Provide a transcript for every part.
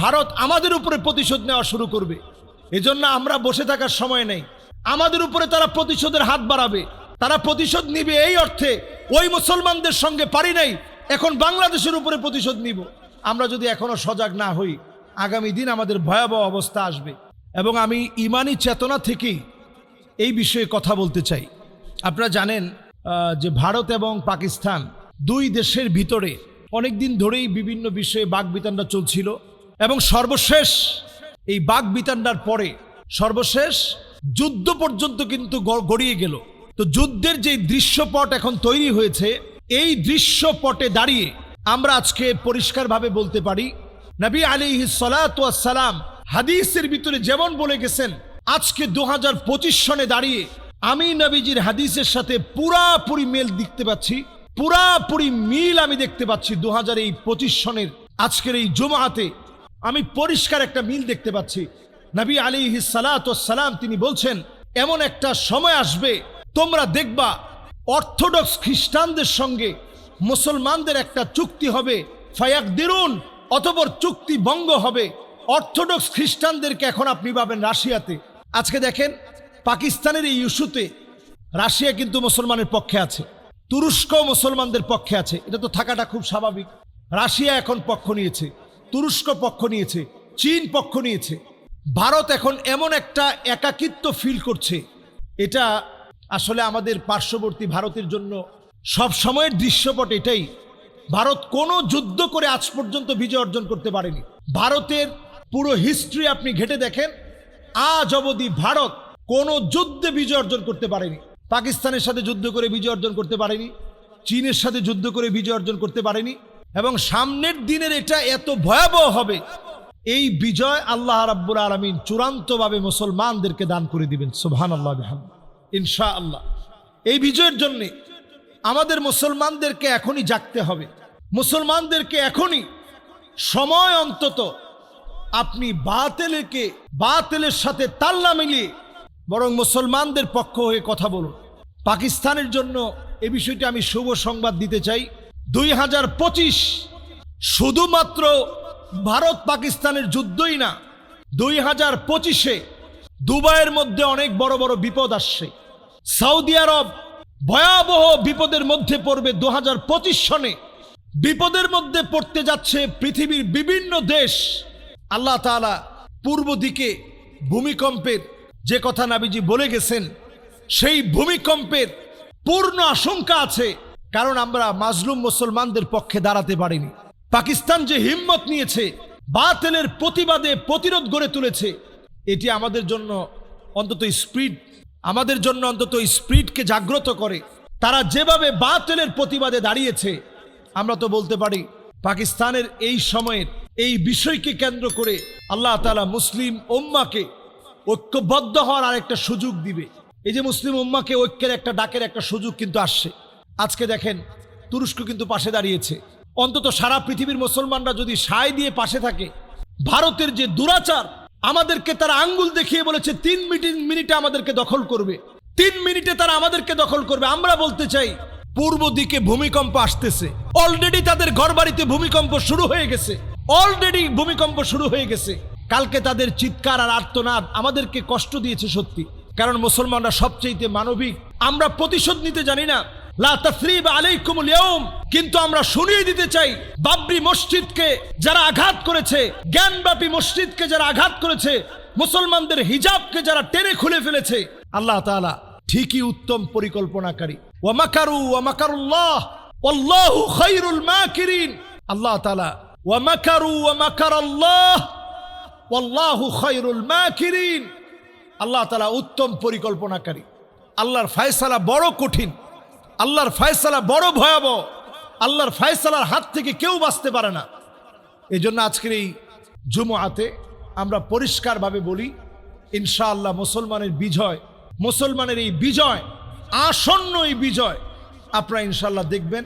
ভারত আমাদের উপরে প্রতিশোধ নেওয়া শুরু করবে। এজন্য আমরা বসে থাকার সময় নেই। আমাদের উপরে তারা প্রতিশোধের হাত বাড়াবে। তারা প্রতিশোধ নিবে এই অর্থে, ওই মুসলমানদের সঙ্গে পারি নাই, এখন বাংলাদেশের উপরে প্রতিশোধ নিব। আমরা যদি এখনও সজাগ না হই, আগামী দিন আমাদের ভয়াবহ অবস্থা আসবে। এবং আমি ইমানি চেতনা থেকেই এই বিষয়ে কথা বলতে চাই। আপনারা জানেন যে ভারত এবং পাকিস্তান দুই দেশের ভিতরে অনেক দিন ধরেই বিভিন্ন বিষয়ে বাগবিতান্ডা চলছিল। এবং সর্বশেষ এই বাঘ বিতান্ডার পরে সর্বশেষ যুদ্ধ পর্যন্ত কিন্তু গড়িয়ে গেল। তো যুদ্ধের যে দৃশ্যপট এখন তৈরি হয়েছে, এই দৃশ্যপটে দাঁড়িয়ে আমরা আজকে পরিষ্কারভাবে বলতে পারি, নবী আলী সালাম হাদিসের ভিতরে যেমন বলে গেছেন, আজকে দু হাজার পঁচিশ সনে দাঁড়িয়ে আমি নবীজির হাদিসের সাথে পুরাপুরি মেল দেখতে পাচ্ছি, পুরাপুরি মিল আমি দেখতে পাচ্ছি দু হাজার এই পঁচিশ সনের আজকের এই জুমাতে আমি পরিষ্কার একটা মিল দেখতে পাচ্ছি। নবী আলী সালাম তিনি বলছেন, এমন একটা সময় আসবে, তোমরা দেখবা অর্থোডক্স খ্রিস্টানদের সঙ্গে মুসলমানদের একটা চুক্তি হবে ফায়াক দিরুন অতপর চুক্তি ভঙ্গ হবে। অর্থোডক্স খ্রিস্টানদেরকে এখন আপনি পাবেন রাশিয়াতে। আজকে দেখেন, পাকিস্তানের এই ইস্যুতে রাশিয়া কিন্তু মুসলমানের পক্ষে আছে। তুরস্ক মুসলমানদের পক্ষে আছে। এটা তো থাকাটা খুব স্বাভাবিক। রাশিয়া এখন পক্ষ নিয়েছে। তুরস্ক পক্ষ নিয়েছে, চীন পক্ষ নিয়েছে। ভারত এখন এমন একটা একাকিত্ব ফিল করছে। এটা আসলে আমাদের পার্শ্ববর্তী ভারতের জন্য সব সময়ের দৃশ্যপট এটাই। ভারত কোনো যুদ্ধ করে আজ পর্যন্ত বিজয় অর্জন করতে পারেনি। ভারতের পুরো হিস্ট্রি আপনি ঘেটে দেখেন, আজ অবধি ভারত কোনো যুদ্ধে বিজয় অর্জন করতে পারেনি। পাকিস্তানের সাথে যুদ্ধ করে বিজয় অর্জন করতে পারেনি, চীনের সাথে যুদ্ধ করে বিজয় অর্জন করতে পারেনি এবং সামনের দিনের এটা এত ভয়াবহ হবে। এই বিজয় আল্লাহ রাব্বুল আলমিন চূড়ান্তভাবে মুসলমানদেরকে দান করে দিবেন সুবহান আল্লাহ ইনশা আল্লাহ এই বিজয়ের জন্যে আমাদের মুসলমানদেরকে এখনই জাগতে হবে। মুসলমানদেরকে এখনই সময় অন্তত আপনি বাতেলকে, বাতেলের সাথে তাল্লা মিলিয়ে বরং মুসলমানদের পক্ষ হয়ে কথা বলুন। পাকিস্তানের জন্য এ বিষয়টি আমি শুভ সংবাদ দিতে চাই। দুই হাজার পঁচিশ শুধুমাত্র ভারত পাকিস্তানের যুদ্ধই না, দুই হাজার পঁচিশে দুবাইয়ের মধ্যে অনেক বড় বড় বিপদ আসছে। সৌদি আরব ভয়াবহ বিপদের মধ্যে পড়বে দু হাজার পঁচিশ সনে। বিপদের মধ্যে পড়তে যাচ্ছে পৃথিবীর বিভিন্ন দেশ। আল্লাহ তাআলা পূর্ব দিকে ভূমিকম্পের যে কথা নাবিজি বলে গেছেন, সেই ভূমিকম্পের পূর্ণ আশঙ্কা আছে। কারণ আমরা মাজলুম মুসলমানদের পক্ষে দাঁড়াতে পারিনি। পাকিস্তান যে হিম্মত নিয়েছে, বাতেলের প্রতিবাদে প্রতিরোধ গড়ে তুলেছে, এটি আমাদের জন্য অন্তত স্পিড, আমাদের জন্য অন্তত স্পিডকে জাগ্রত করে। তারা যেভাবে বাতেলের প্রতিবাদে দাঁড়িয়েছে, আমরা তো বলতে পারি পাকিস্তানের এই সময়ের এই বিষয়কে কেন্দ্র করে আল্লাহ তালা মুসলিম উম্মাকে ঐক্যবদ্ধ হওয়ার আরেকটা সুযোগ দিবে। এই যে মুসলিম উম্মাকে ঐক্যের একটা ডাকের একটা সুযোগ কিন্তু আসছে। আজকে দেখেন তুরস্ক কিন্তু পাশে দাঁড়িয়েছে। অন্তত সারা পৃথিবীর মুসলমানরা যদি সায় দিয়ে পাশে থাকে, ভারতের যে দুরাচার, আমাদেরকে তারা আঙ্গুল দেখিয়ে বলেছে, তিন মিনিট মিনিটে আমাদেরকে দখল করবে। তিন মিনিটে তারা আমাদেরকে দখল করবে। আমরা বলতে চাই, পূর্ব দিকে ভূমিকম্প আসতেছে। অলরেডি তাদের ঘরবাড়িতে ভূমিকম্প শুরু হয়ে গেছে। অলরেডি ভূমিকম্প শুরু হয়ে গেছে। কালকে তাদের চিৎকার আর আর্তনাদ আমাদেরকে কষ্ট দিয়েছে সত্যি। কারণ মুসলমানরা সবচেয়ে মানবিক। আমরা প্রতিশোধ নিতে জানি না। কিন্তু আমরা শুনিয়ে দিতে চাই, বাবরি মসজিদকে যারা আঘাত করেছে, জ্ঞানব্যাপী মসজিদকে যারা আঘাত করেছে, মুসলমানদের হিজাবকে যারা টেনে খুলে ফেলেছে, আল্লাহ তাআলা ঠিকই উত্তম পরিকল্পনাকারী। ওয়া মাকারু, ওয়া মাকারুল্লাহ আল্লাহু মাকিরিন। আল্লাহ তাআলা, ওয়া মাকারু, ওয়া মাকারাল্লাহ, ওয়াল্লাহু খায়রুল মাকিরিন। আল্লাহ তাআলা উত্তম পরিকল্পনাকারী। আল্লাহর ফয়সালা বড় কঠিন। আল্লাহর ফয়সালা বড় ভয়াবহ। আল্লাহর ফয়সালার হাত থেকে কেউ বাঁচতে পারে না। এই জন্য আজকের এই জুমুআতে আমরা পরিষ্কারভাবে বলি, ইনশাআল্লাহ মুসলমানের বিজয়, মুসলমানের এই বিজয়, আসন্ন এই বিজয়, আপনারা ইনশাল্লাহ দেখবেন,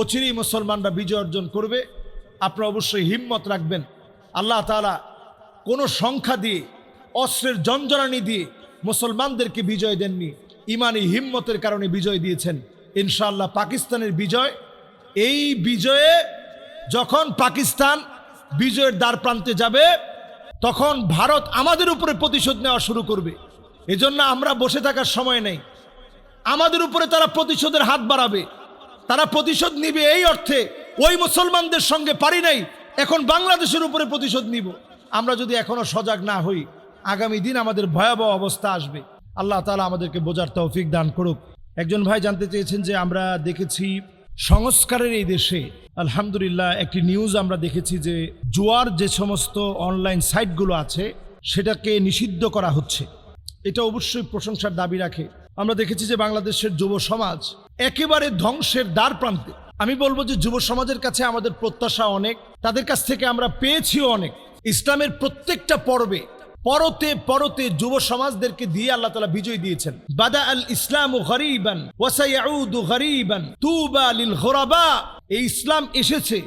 অচিরেই মুসলমানরা বিজয় অর্জন করবে। আপনারা অবশ্যই হিম্মত রাখবেন। আল্লাহ তালা কোনো সংখ্যা দিয়ে, অস্ত্রের জঞ্জরানি দিয়ে মুসলমানদেরকে বিজয় দেননি। ইমানি হিম্মতের কারণে বিজয় দিয়েছেন। ইনশাআল্লাহ পাকিস্তানের বিজয়। এই বিজয়ে যখন পাকিস্তান বিজয়ের দ্বার প্রান্তে যাবে, তখন ভারত আমাদের উপরে প্রতিশোধ নেওয়া শুরু করবে। এজন্য আমরা বসে থাকার সময় নেই। আমাদের উপরে তারা প্রতিশোধের হাত বাড়াবে। তারা প্রতিশোধ নিবে এই অর্থে, ওই মুসলমানদের সঙ্গে পারি নাই, এখন বাংলাদেশের উপরে প্রতিশোধ নিব। আমরা যদি এখনও সজাগ না হই, আগামী দিন আমাদের ভয়াবহ অবস্থা আসবে। আল্লাহ তালা আমাদেরকে বোঝার তৌফিক দান করুক। একজন ভাই জানতে চেয়েছেন যে আমরা দেখেছি সংস্কারের এই দেশে, আলহামদুলিল্লাহ, একটি নিউজ আমরা দেখেছি যে জুয়ার যে সমস্ত অনলাইন সাইটগুলো আছে, সেটাকে নিষিদ্ধ করা হচ্ছে। এটা অবশ্যই প্রশংসার দাবি রাখে। আমরা দেখেছি যে বাংলাদেশের যুব সমাজ একেবারে ধ্বংসের দ্বার প্রান্তে। আমি বলব যে যুব সমাজের কাছে আমাদের প্রত্যাশা অনেক, তাদের কাছ থেকে আমরা পেয়েছিও অনেক। ইসলামের প্রত্যেকটা পর্বে পরতে পরতে যুব সমাজদেরকে দিয়ে আল্লাহ তালা বিজয় দিয়েছেন। বাদা আল ইসলাম গরিবান ওয়াসাইউদু গরিবান, তুবা লিল ঘোরাবা এই ইসলাম এসেছে,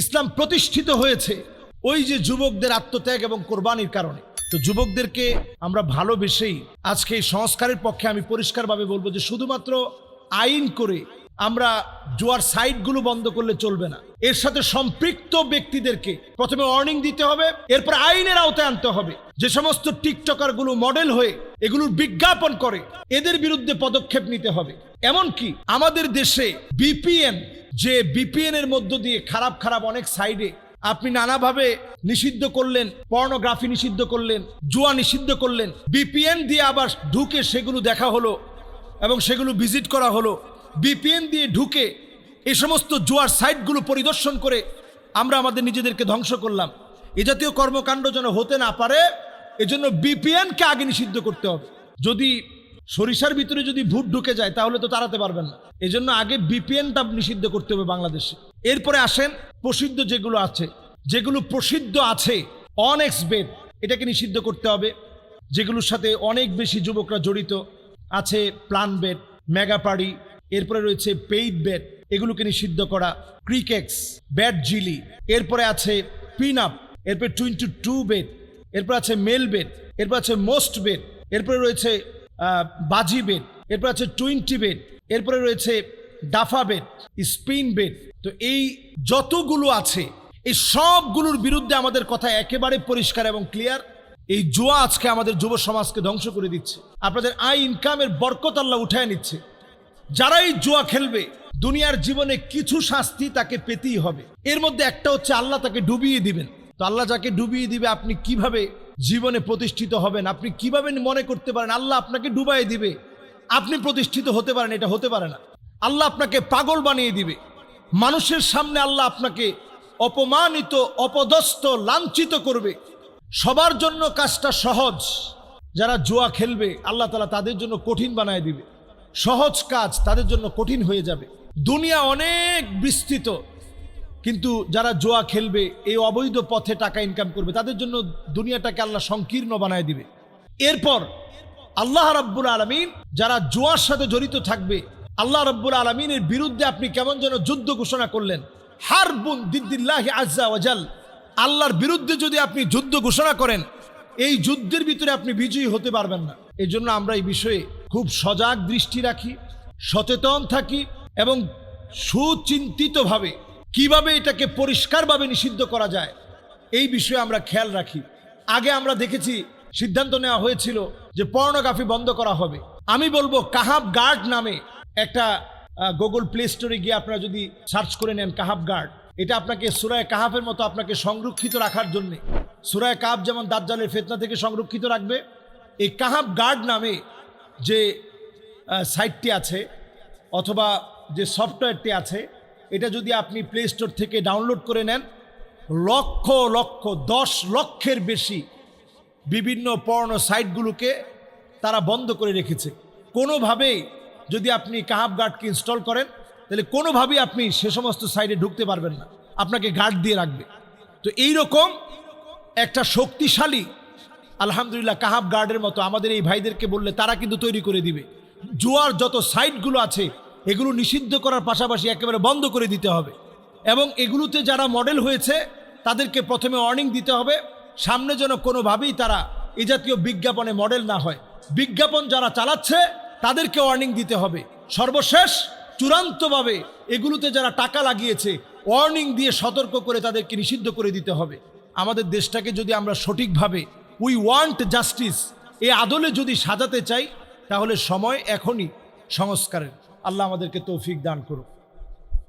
ইসলাম প্রতিষ্ঠিত হয়েছে ওই যে যুবকদের আত্মত্যাগ এবং কোরবানির কারণে। তো যুবকদেরকে আমরা ভালোবেসেই আজকে এই সংস্কারের পক্ষে আমি পরিষ্কারভাবে বলব যে শুধুমাত্র আইন করে আমরা জোয়ার সাইটগুলো বন্ধ করলে চলবে না। এর সাথে সম্পৃক্ত ব্যক্তিদেরকে প্রথমে ওয়ার্নিং দিতে হবে, এরপর আইনের আওতায় আনতে হবে। যে সমস্ত টিকটকারগুলো মডেল হয়ে এগুলোর বিজ্ঞাপন করে, এদের বিরুদ্ধে পদক্ষেপ নিতে হবে। এমনকি আমাদের দেশে বিপিএন, যে বিপিএন এর মধ্য দিয়ে খারাপ খারাপ অনেক সাইডে আপনি নানাভাবে নিষিদ্ধ করলেন পর্নোগ্রাফি নিষিদ্ধ করলেন, জুয়া নিষিদ্ধ করলেন, বিপিএন দিয়ে আবার ঢুকে সেগুলো দেখা হলো এবং সেগুলো ভিজিট করা হলো। বিপিএন দিয়ে ঢুকে এ সমস্ত জুয়ার সাইটগুলো পরিদর্শন করে আমরা আমাদের নিজেদেরকে ধ্বংস করলাম। এ জাতীয় কর্মকাণ্ড যেন হতে না পারে, এজন্য বিপিএনকে আগে নিষিদ্ধ করতে হবে। যদি সরিষার ভিতরে যদি ভূত ঢুকে যায়, তাহলে তো তাড়াতে পারবেন না। এজন্য আগে বিপিএনটা নিষিদ্ধ করতে হবে বাংলাদেশে। এরপরে আসেন প্রসিদ্ধ যেগুলো আছে। যেগুলো প্রসিদ্ধ আছে অনেক্স বেড এটাকে নিষিদ্ধ করতে হবে। যেগুলোর সাথে অনেক বেশি যুবকরা জড়িত আছে প্লান বেড মেগা পাড়ি এরপরে রয়েছে পেইড বেড এগুলোকে নিষিদ্ধ করা। ক্রিকেক্স ব্যাট জিলি এরপরে আছে পিন আপ এরপরে টোয়েন্টি টু বেড এরপর আছে মেল বেড এরপর আছে মোস্ট বেড এরপরে রয়েছে বাজি বেড এরপর আছে টোয়েন্টি বেড এরপরে রয়েছে ডাফা বেড স্পিন বেড তো এই যতগুলো আছে, এই সবগুলোর বিরুদ্ধে আমাদের কথা একেবারে পরিষ্কার এবং ক্লিয়ার এই জুয়া আজকে আমাদের যুব সমাজকে ধ্বংস করে দিচ্ছে। আপনাদের আয় ইনকামের বরকত আল্লাহ উঠায় নিচ্ছে। যারাই জুয়া খেলবে, দুনিয়ার জীবনে কিছু শাস্তি তাকে পেতেই হবে। এর মধ্যে একটা হচ্ছে আল্লাহ তাকে ডুবিয়ে দিবেন। তো আল্লাহ যাকে ডুবিয়ে দিবে, আপনি কীভাবে জীবনে প্রতিষ্ঠিত হবেন? আপনি কীভাবে মনে করতে পারেন, আল্লাহ আপনাকে ডুবাই দিবে? আপনি প্রতিষ্ঠিত হতে পারেন, এটা হতে পারে না। আল্লাহ আপনাকে পাগল বানিয়ে দিবে। মানুষের সামনে আল্লাহ আপনাকে অপমানিত, অপদস্থ, লাঞ্ছিত করবে। সবার জন্য কাজটা সহজ। যারা জুয়া খেলবে, আল্লাহ তালা তাদের জন্য কঠিন বানায় দিবে। সহজ কাজ তাদের জন্য কঠিন হয়ে যাবে। দুনিয়া অনেক বিস্তৃত, কিন্তু যারা জোয়া খেলবে, এই অবৈধ পথে টাকা ইনকাম করবে, তাদের জন্য দুনিয়াটাকে আল্লাহ সংকীর্ণ বানায় দিবে। এরপর আল্লাহ রাব্বুল আলমিন যারা জোয়ার সাথে জড়িত থাকবে, আল্লাহ রাব্বুল আলমিনের বিরুদ্ধে আপনি কেমন যেন যুদ্ধ ঘোষণা করলেন। হারবুন দিদ্দিল্লাহ আজ্জা ওয়াজাল আল্লাহর বিরুদ্ধে যদি আপনি যুদ্ধ ঘোষণা করেন, এই যুদ্ধের ভিতরে আপনি বিজয়ী হতে পারবেন না। এই জন্য আমরা এই বিষয়ে খুব সজাগ দৃষ্টি রাখি, সচেতন থাকি এবং সুচিন্তিতভাবে কীভাবে এটাকে পরিষ্কারভাবে নিষিদ্ধ করা যায়, এই বিষয়ে আমরা খেয়াল রাখি। আগে আমরা দেখেছি, সিদ্ধান্ত নেওয়া হয়েছিল যে পর্নোগ্রাফি বন্ধ করা হবে। আমি বলব কাহাব গার্ড নামে একটা গুগল প্লে স্টোরে গিয়ে আপনারা যদি সার্চ করে নেন কাহাব গার্ড, এটা আপনাকে সুরায় কাহাফের মতো আপনাকে সংরক্ষিত রাখার জন্যে, সুরায় কাহাব যেমন দাজ্জালের ফেতনা থেকে সংরক্ষিত রাখবে, এই কাহাব গার্ড নামে যে সাইটটি আছে অথবা যে সফটওয়্যারটি আছে, এটা যদি আপনি প্লে স্টোর থেকে ডাউনলোড করে নেন, লক্ষ লক্ষ, দশ লক্ষের বেশি বিভিন্ন পর্ণ সাইটগুলোকে তারা বন্ধ করে রেখেছে। কোনোভাবেই যদি আপনি কাহাব গার্ডকে ইনস্টল করেন, তাহলে কোনোভাবেই আপনি সে সমস্ত সাইটে ঢুকতে পারবেন না। আপনাকে গার্ড দিয়ে রাখবে। তো এই রকম একটা শক্তিশালী আলহামদুলিল্লাহ কাহাব গার্ডের মতো আমাদের এই ভাইদেরকে বললে তারা কিন্তু তৈরি করে দিবে। জুয়ার যত সাইটগুলো আছে, এগুলো নিষিদ্ধ করার পাশাপাশি একেবারে বন্ধ করে দিতে হবে। এবং এগুলোতে যারা মডেল হয়েছে, তাদেরকে প্রথমে ওয়ার্নিং দিতে হবে। সামনে যেন কোনোভাবেই তারা এ জাতীয় বিজ্ঞাপনে মডেল না হয়। বিজ্ঞাপন যারা চালাচ্ছে, তাদেরকে ওয়ার্নিং দিতে হবে। সর্বশেষ, চূড়ান্তভাবে এগুলোতে যারা টাকা লাগিয়েছে ওয়ার্নিং দিয়ে সতর্ক করে তাদেরকে নিষিদ্ধ করে দিতে হবে। আমাদের দেশটাকে যদি আমরা সঠিকভাবে উই ওয়ান্ট জাস্টিস এ আদলে যদি সাজাতে চাই, তাহলে সময় এখনই সংস্কারের। আল্লাহ আমাদেরকে তৌফিক দান করুক।